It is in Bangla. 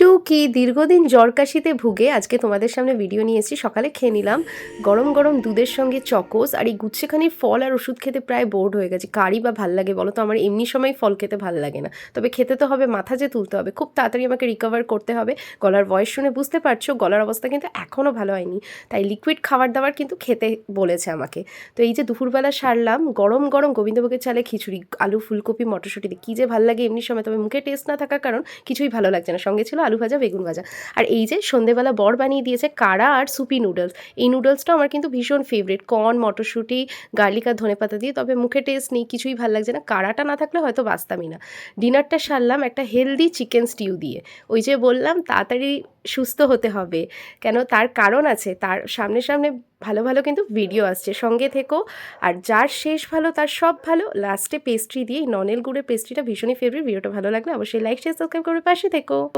টুকি দীর্ঘদিন জ্বর কাশিতে ভুগে আজকে তোমাদের সামনে ভিডিও নিয়ে এসেছি। সকালে খেয়ে নিলাম। গরম গরম দুধের সঙ্গে চকোস আর এই গুচ্ছেখানি ফল আর ওষুধ খেতে প্রায় বোর্ড হয়ে গেছে। কারি বা ভালো লাগে বলো তো? আমার এমনি সময় ফল খেতে ভালো লাগে না। তবে খেতে তো হবে, মাথা যে তুলতে হবে, খুব তাড়াতাড়ি আমাকে রিকভার করতে হবে। গলার ভয়েস শুনে বুঝতে পারছ, গলার অবস্থা কিন্তু এখনও ভালো হয়নি। তাই লিকুইড খাবার দাবার কিন্তু খেতে বলেছে আমাকে। তো এই যে দুপুরবেলা সারলাম, গরম গরম গোবিন্দভোগের চালে খিচুড়ি, আলু, ফুলকপি, মটরশুঁটি কী যে ভালো লাগে এমনি সময়। তবে মুখে টেস্ট না থাকার কারণ কিছুই ভালো লাগছে না। সঙ্গে ছিল আলু ভাজা, বেগুন ভাজা। আর এই যে সন্ধেবেলা বর বানিয়ে দিয়েছে কারা আর সুপি নুডলস। এই নুডলসটা আমার কিন্তু ভীষণ ফেভারিট কর্ন মটরশুঁটি গার্লিক আর ধনে পাতা দিয়ে। তবে মুখে টেস্ট নেই, কিছুই ভালো লাগছে না। কারাটা না থাকলে হয়তো বাঁচতামই না। ডিনারটা সারলাম একটা হেলদি চিকেন স্টিউ দিয়ে। ওই যে বললাম, তাড়াতাড়ি সুস্থ হতে হবে। কেন? তার কারণ আছে। তার সামনে সামনে ভালো ভালো কিন্তু ভিডিও আসছে। সঙ্গে থেকো। আর যার শেষ ভালো, তার সব ভালো লাস্টে পেস্ট্রি দিয়ে ননেল গুড়ের পেস্ট্রিটা ভীষণই ফেভারিট ভিডিওটা ভালো লাগলে অবশ্যই লাইক শেয়ার সাবস্ক্রাইব করবে পাশে থেকো।